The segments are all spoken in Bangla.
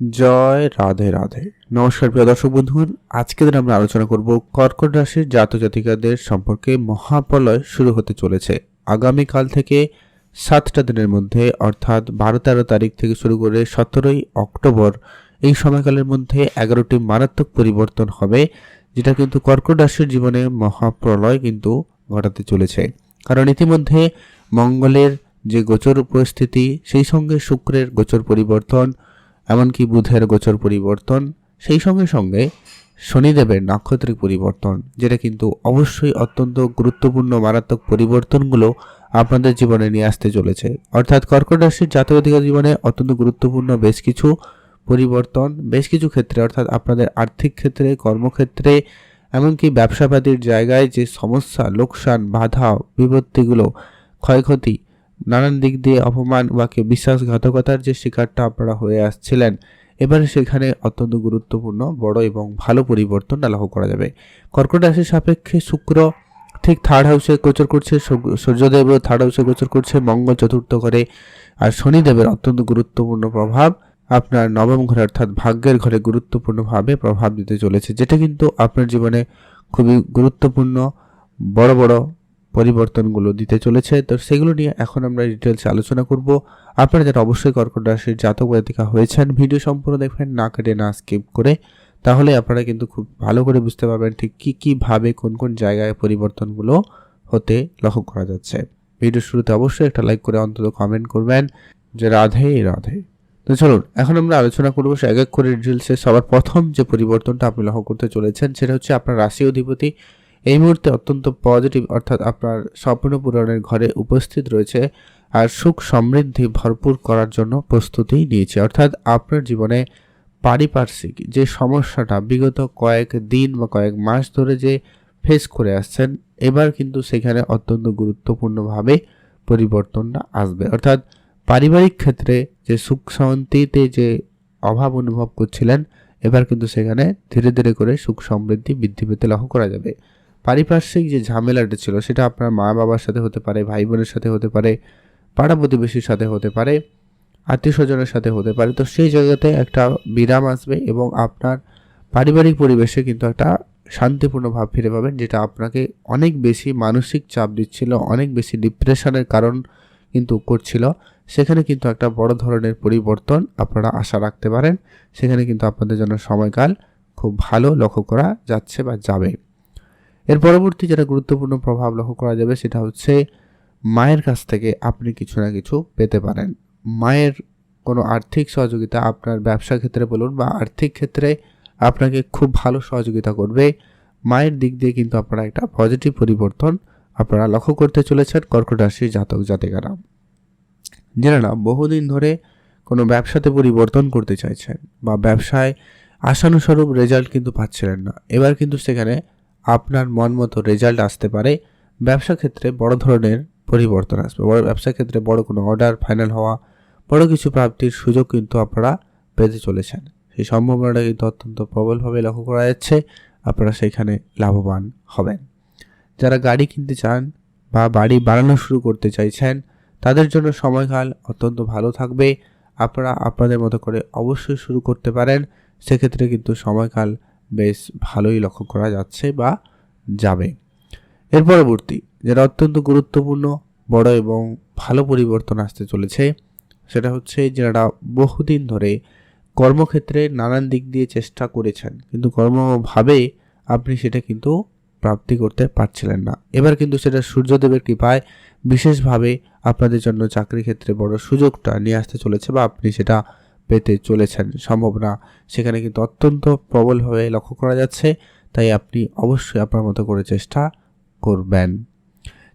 জয় রাধে রাধে। নমস্কার প্রিয় দর্শক বন্ধুগণ, আজকে দিন আমরা আলোচনা করব কর্কট রাশির জাতক জাতিকাদের সম্পর্কে মহাপ্রলয় শুরু হতে চলেছে। আগামীকাল থেকে সাতটা দিনের মধ্যে, অর্থাৎ বারো তেরো তারিখ থেকে শুরু করে সতেরোই অক্টোবর, এই সময়কালের মধ্যে এগারোটি মারাত্মক পরিবর্তন হবে, যেটা কিন্তু কর্কট রাশির জীবনে মহাপ্রলয় কিন্তু ঘটাতে চলেছে। কারণ ইতিমধ্যে মঙ্গলের যে গোচর উপস্থিতি, সেই সঙ্গে শুক্রের গোচর পরিবর্তন এমনকি বুধের গোচর পরিবর্তন, সেই সঙ্গে সঙ্গে শনিদেবের নাক্ষত্রিক পরিবর্তন, যেটা কিন্তু অবশ্যই অত্যন্ত গুরুত্বপূর্ণ মারাত্মক পরিবর্তনগুলো আপনাদের জীবনে নিয়ে আসতে চলেছে। অর্থাৎ কর্কট রাশির জাতক জীবনে অত্যন্ত গুরুত্বপূর্ণ বেশ কিছু পরিবর্তন, বেশ কিছু ক্ষেত্রে, অর্থাৎ আপনাদের আর্থিক ক্ষেত্রে, কর্মক্ষেত্রে, এমনকি ব্যবসাপাতির জায়গায় যে সমস্যা, লোকসান, বাধা, বিপত্তিগুলো, ক্ষয়ক্ষতি নানান দিক দিয়ে অপমান বা বিশ্বাসঘাতকতার যে শিকারটা আপনারা হয়ে আসছিলেন, এবারে সেখানে অত্যন্ত গুরুত্বপূর্ণ, বড় এবং ভালো পরিবর্তন লক্ষ্য করা যাবে। কর্কট রাশির সাপেক্ষে শুক্র ঠিক থার্ড হাউসে গোচর করছে সূর্যদেব থার্ড হাউসে গোচর করছে, মঙ্গল চতুর্থ ঘরে আর শনিদেবের অত্যন্ত গুরুত্বপূর্ণ প্রভাব আপনার নবম ঘরে অর্থাৎ ভাগ্যের ঘরে গুরুত্বপূর্ণভাবে প্রভাব দিতে চলেছে, যেটা কিন্তু আপনার জীবনে খুবই গুরুত্বপূর্ণ, বড় বড় পরিবর্তনগুলো দিতে চলেছে। তো সেগুলো নিয়ে এখন আমরা ডিটেলসে আলোচনা করব। আপনারা যারা অবশ্যই কর্কট রাশির জাতক জাতিকা হয়েছেন, ভিডিও সম্পূর্ণ দেখবেন, না কেটে না স্কিপ করে। তাহলে আপনারা কিন্তু খুব ভালো করে বুঝতে পারবেন ঠিক কী কীভাবে কোন কোন জায়গায় পরিবর্তনগুলো হতে লক্ষ্য করা যাচ্ছে। ভিডিও শুরুতে অবশ্যই একটা লাইক করে অন্তত কমেন্ট করবেন যে রাধে রাধে। তো চলুন, এখন আমরা আলোচনা করব এক এক করে ডিটেলসে সবার প্রথম যে পরিবর্তনটা আপনি লক্ষ্য করতে চলেছেন, সেটা হচ্ছে আপনার রাশি অধিপতি এই মুহূর্তে অত্যন্ত পজিটিভ অর্থাৎ আপনার স্বপ্ন পূরণের ঘরে উপস্থিত রয়েছে আর সুখ সমৃদ্ধি ভরপুর করার জন্য প্রস্তুতি নিয়েছে। অর্থাৎ আপনার জীবনে পারিপার্শ্বিক যে সমস্যাটা বিগত কয়েক দিন বা কয়েক মাস ধরে যে ফেস করে আসছেন, এবার কিন্তু সেখানে অত্যন্ত গুরুত্বপূর্ণভাবে পরিবর্তনটা আসবে। অর্থাৎ পারিবারিক ক্ষেত্রে যে সুখ শান্তিতে যে অভাব অনুভব করছিলেন, এবার কিন্তু সেখানে ধীরে ধীরে করে সুখ সমৃদ্ধি বৃদ্ধি পেতে লক্ষ্য করা যাবে। পারিপার্শ্বিক যে ঝামেলাটা ছিল, সেটা আপনার মা বাবার সাথে হতে পারে, ভাই বোনের সাথে হতে পারে, পাড়া প্রতিবেশীর সাথে হতে পারে, আত্মীয় স্বজনের সাথে হতে পারে, তো সেই জায়গাতে একটা বিরাম আসবে এবং আপনার পারিবারিক পরিবেশে কিন্তু একটা শান্তিপূর্ণ ভাব ফিরে পাবেন, যেটা আপনাকে অনেক বেশি মানসিক চাপ দিচ্ছিল, অনেক বেশি ডিপ্রেশনের কারণ কিন্তু করছিল। সেখানে কিন্তু একটা বড় ধরনের পরিবর্তন আপনারা আশা রাখতে পারেন। সেখানে কিন্তু আপনাদের জন্য সময়কাল খুব ভালো লক্ষ্য করা যাচ্ছে বা যাবে। এর পরবর্তী যেটা গুরুত্বপূর্ণ প্রভাব লক্ষ্য করা যাবে সেটা হচ্ছে মায়ের কাছ থেকে আপনি কিছু না কিছু পেতে পারেন। মায়ের কোনো আর্থিক সহযোগিতা আপনার ব্যবসা ক্ষেত্রে বলুন বা আর্থিক ক্ষেত্রে আপনাকে খুব ভালো সহযোগিতা করবে। মায়ের দিক দিয়ে কিন্তু আপনারা একটা পজিটিভ পরিবর্তন আপনারা লক্ষ্য করতে চলেছেন কর্কট রাশির জাতক জাতিকারা। যারা বহুদিন ধরে কোনো ব্যবসাতে পরিবর্তন করতে চাইছেন বা ব্যবসায় আশানুস্বরূপ রেজাল্ট কিন্তু পাচ্ছিলেন না। এবার কিন্তু সেখানে আপনার মন মতো রেজাল্ট আসতে পারে। ব্যবসা ক্ষেত্রে বড় ধরনের পরিবর্তন আসবে। বড় ব্যবসা ক্ষেত্রে বড় কোনো অর্ডার ফাইনাল হওয়া, বড় কিছু প্রাপ্তির সুযোগ কিন্তু আপনারা পেতে চলেছেন। সেই সম্ভাবনাটা কিন্তু অত্যন্ত প্রবলভাবে লক্ষ্য করা যাচ্ছে। আপনারা সেখানে লাভবান হবেন। যারা গাড়ি কিনতে চান বা বাড়ি বানানো শুরু করতে চাইছেন, তাদের জন্য সময়কাল অত্যন্ত ভালো থাকবে। আপনারা আপনাদের মতো করে অবশ্যই শুরু করতে পারেন। সেক্ষেত্রে কিন্তু সময়কাল বেশ ভালোই লক্ষ্য করা যাচ্ছে বা যাবে। এর পরবর্তী, যেটা অত্যন্ত গুরুত্বপূর্ণ, বড় এবং ভালো পরিবর্তন আসতে চলেছে, সেটা হচ্ছে যারা বহুদিন ধরে কর্মক্ষেত্রে নানান দিক দিয়ে চেষ্টা করেছেন, কিন্তু কর্মভাবে আপনি সেটা কিন্তু প্রাপ্তি করতে পারছিলেন না। এবার কিন্তু সেটা সূর্যদেবের কৃপায় বিশেষভাবে আপনাদের জন্য চাকরি ক্ষেত্রে বড় সুযোগটা নিয়ে আসতে চলেছে বা আপনি সেটা পেতে চলেছেন। সম্ভাবনা সেখানে কিন্তু অত্যন্ত প্রবলভাবে লক্ষ্য করা যাচ্ছে, তাই আপনি অবশ্যই আপনার মতো করে চেষ্টা করবেন।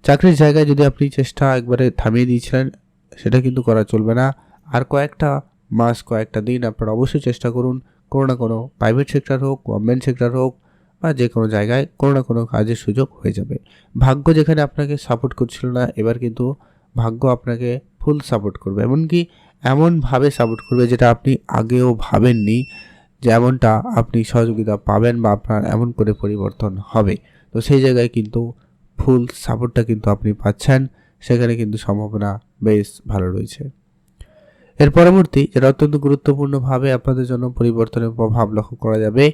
চাকরির জায়গায় যদি আপনি চেষ্টা একবারে থামিয়ে দিয়েছিলেন, সেটা কিন্তু করা চলবে না। আর কয়েকটা মাস, কয়েকটা দিন আপনারা অবশ্যই চেষ্টা করুন, কোনো না কোনো প্রাইভেট সেক্টর হোক গভর্নমেন্ট সেক্টর হোক, বা যে কোনো জায়গায় কোনো না কোনো কাজের সুযোগ হয়ে যাবে। ভাগ্য যেখানে আপনাকে সাপোর্ট করছিল না, এবার কিন্তু ভাগ্য আপনাকে ফুল সাপোর্ট করবে, এমনকি এমনভাবে সাপোর্ট করবে যেটা আপনি আগেও ভাবেননি, যেমনটা আপনি সহযোগিতা পাবেন বা আপনার এমন করে পরিবর্তন হবে। তো সেই জায়গায় কিন্তু ফুল সাপোর্টটা কিন্তু আপনি পাচ্ছেন, সেখানে কিন্তু সম্ভাবনা বেশ ভালো রয়েছে। এর পরবর্তী, যেটা অত্যন্ত গুরুত্বপূর্ণভাবে আপনাদের জন্য পরিবর্তনের প্রভাব লক্ষ্য করা যাবে,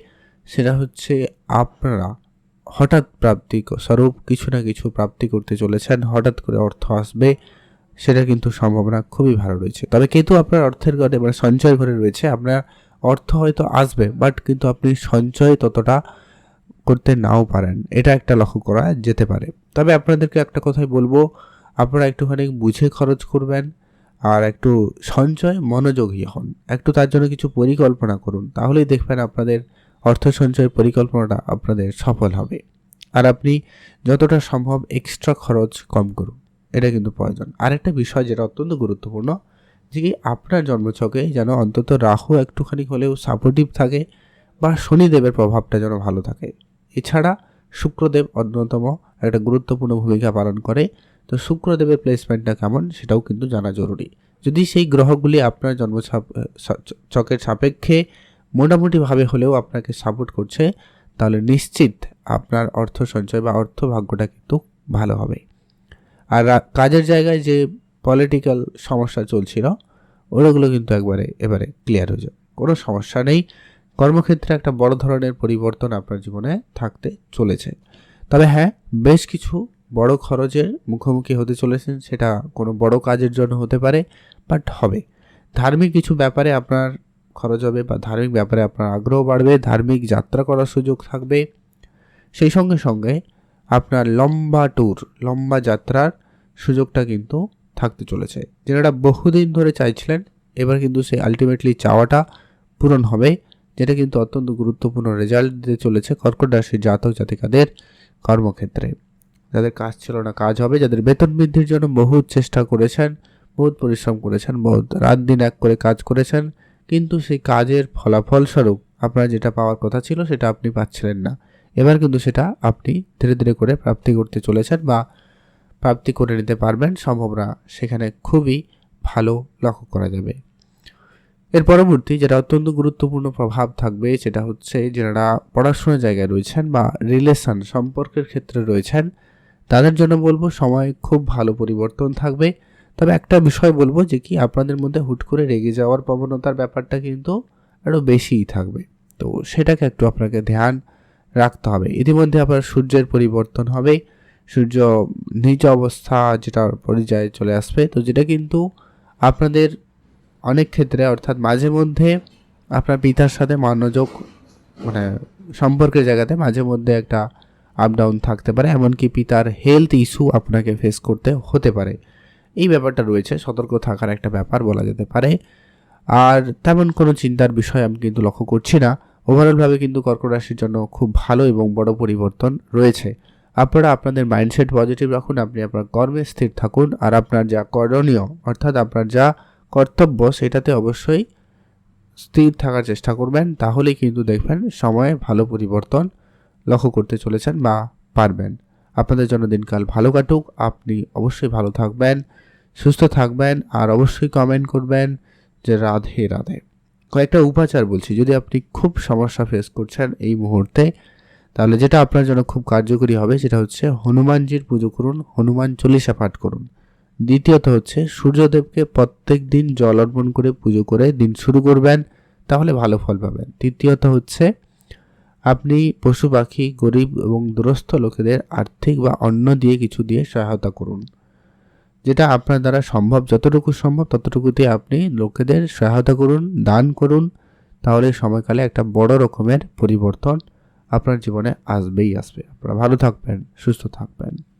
সেটা হচ্ছে আপনারা হঠাৎ প্রাপ্তি স্বরূপ কিছু না কিছু প্রাপ্তি করতে চলেছেন, হঠাৎ করে অর্থ আসবে সেটা কিন্তু সম্ভাবনা খুবই ভালো রয়েছে। তবে কিন্তু আপনার অর্থের ঘরে মানে সঞ্চয় ঘরে রয়েছে, আপনার অর্থ হয়তো আসবে বাট কিন্তু আপনি সঞ্চয় ততটা করতে নাও পারেন। এটা একটা লক্ষ্য করা যেতে পারে। তবে আপনাদেরকে একটা কথাই বলব, আপনারা একটুখানি বুঝে খরচ করবেন আর একটু সঞ্চয় মনোযোগী হন। একটু তার জন্য কিছু পরিকল্পনা করুন, তাহলেই দেখবেন আপনাদের অর্থ সঞ্চয়ের পরিকল্পনাটা আপনাদের সফল হবে। আর আপনি যতটা সম্ভব এক্সট্রা খরচ কম করুন। এটা কিন্তু প্রয়োজন। আরেকটা বিষয় যেটা অত্যন্ত গুরুত্বপূর্ণ, যে কি আপনার জন্মছকে যেন অন্তত রাহু একটুখানি হলেও সাপোর্টিভ থাকে বা শনিদেবের প্রভাবটা যেন ভালো থাকে। এছাড়া শুক্রদেব অন্যতম একটা গুরুত্বপূর্ণ ভূমিকা পালন করে। তো শুক্রদেবের প্লেসমেন্টটা কেমন সেটাও কিন্তু জানা জরুরি। যদি সেই গ্রহগুলি আপনার জন্ম চকের সাপেক্ষে মোটামুটিভাবে হলেও আপনাকে সাপোর্ট করছে, তাহলে নিশ্চিত আপনার অর্থ সঞ্চয় বা অর্থ ভাগ্যটা কিন্তু ভালো হবে। আর কাজের জায়গায় যে পলিটিক্যাল সমস্যা চলছিল, ওগুলো কিন্তু একবারে, এবারে ক্লিয়ার হয়ে যাবে। কোনো সমস্যা নেই। কর্মক্ষেত্রে একটা বড় ধরনের পরিবর্তন আপনার জীবনে থাকতে চলেছে। তবে হ্যাঁ বেশ কিছু বড় খরচের মুখোমুখি হতে চলেছেন, সেটা কোনো বড় কাজের জন্য হতে পারে বাট হবে। ধার্মিক কিছু ব্যাপারে আপনার খরচ হবে বা ধার্মিক ব্যাপারে আপনার আগ্রহ বাড়বে, ধার্মিক যাত্রা করার সুযোগ থাকবে। সেই সঙ্গে সঙ্গে আপনার লম্বা ট্যুর লম্বা যাত্রার সুযোগটা কিন্তু থাকতে চলেছে। যেটা বহুদিন ধরে চাইছিলেন, এবার কিন্তু সেই আলটিমেটলি চাওয়াটা পূরণ হবে, যেটা কিন্তু অত্যন্ত গুরুত্বপূর্ণ রেজাল্ট দিতে চলেছে কর্কট রাশির জাতক জাতিকাদের কর্মক্ষেত্রে। যাদের কাজ ছিল না কাজ হবে, যাদের বেতন বৃদ্ধির জন্য বহুত চেষ্টা করেছেন, বহুত পরিশ্রম করেছেন, বহুত রাত দিন এক করে কাজ করেছেন, কিন্তু সেই কাজের ফলাফল স্বরূপ আপনার যেটা পাওয়ার কথা ছিল, সেটা আপনি পাচ্ছিলেন না। এবার কিন্তু সেটা আপনি ধীরে ধীরে করে প্রাপ্তি করতে চলেছেন বা প্রাপ্তি করে নিতে পারবেন। সম্ভাবনা সেখানে খুবই ভালো লক্ষ্য করা যাবে। এর পরবর্তী যেটা অত্যন্ত গুরুত্বপূর্ণ প্রভাব থাকবে সেটা হচ্ছে যারা পড়াশোনার জায়গায় রয়েছেন বা রিলেশন সম্পর্কের ক্ষেত্রে রয়েছেন, তাদের জন্য বলব সময় খুব ভালো পরিবর্তন থাকবে। তবে একটা বিষয় বলব যে কি, আপনাদের মধ্যে হুট করে রেগে যাওয়ার প্রবণতার ব্যাপারটা কিন্তু আরও বেশিই থাকবে। তো সেটাকে একটু আপনাকে ধ্যান রাখতে হবে। ইতিমধ্যে আপনার সূর্যের পরিবর্তন হবে। সূর্য নিজ অবস্থা যেটা পর্যায়ে চলে আসবে। তো যেটা কিন্তু আপনাদের অনেক ক্ষেত্রে অর্থাৎ মাঝে মধ্যে আপনার পিতার সাথে মনোযোগ মানে সম্পর্কের জায়গাতে মাঝে মধ্যে একটা আপ ডাউন থাকতে পারে। এমনকি পিতার হেলথ ইস্যু আপনাকে ফেস করতে হতে পারে। এই ব্যাপারটা রয়েছে। সতর্ক থাকার একটা ব্যাপার বলা যেতে পারে। আর তেমন কোনো চিন্তার বিষয় আমি কিন্তু লক্ষ্য করছি না। ওভারঅলভাবে কিন্তু কর্কট রাশির জন্য খুব ভালো এবং বড় পরিবর্তন রয়েছে। আপনারা আপনাদের মাইন্ডসেট পজিটিভ রাখুন, আপনি আপনার কর্মে স্থির থাকুন আর আপনার যা করণীয়, অর্থাৎ আপনার যা কর্তব্য সেটাতে অবশ্যই স্থির থাকার চেষ্টা করবেন, তাহলেই কিন্তু দেখবেন সময়ে ভালো পরিবর্তন লক্ষ্য করতে চলেছেন বা পারবেন। আপনাদের জন্য দিনকাল ভালো কাটুক, আপনি অবশ্যই ভালো থাকবেন, সুস্থ থাকবেন আর অবশ্যই কমেন্ট করবেন যে রাধে রাধে। কয়েকটা উপাচার বলছি। যদি আপনি খুব সমস্যা ফেস করছেন এই মুহূর্তে, তাহলে যেটা আপনার জন্য খুব কার্যকরী হবে সেটা হচ্ছে হনুমানজির পুজো করুন, হনুমান চল্লিশা পাঠ করুন। দ্বিতীয়ত হচ্ছে সূর্যদেবকে প্রত্যেক দিন জল অর্পণ করে পুজো করে দিন শুরু করবেন, তাহলে ভালো ফল পাবেন। তৃতীয়ত হচ্ছে আপনি পশু পাখি, গরিব এবং দুরস্থ লোকেদের আর্থিক বা অন্য দিয়ে কিছু দিয়ে সহায়তা করুন। যেটা আপনার দ্বারা সম্ভব, যতটুকু সম্ভব, ততটুকুতে আপনি লোকেদের সহায়তা করুন, দান করুন। তাহলে সময়কালে একটা বড় রকমের পরিবর্তন আপনার জীবনে আসবেই আসবে। আপনারা ভালো থাকবেন, সুস্থ থাকবেন।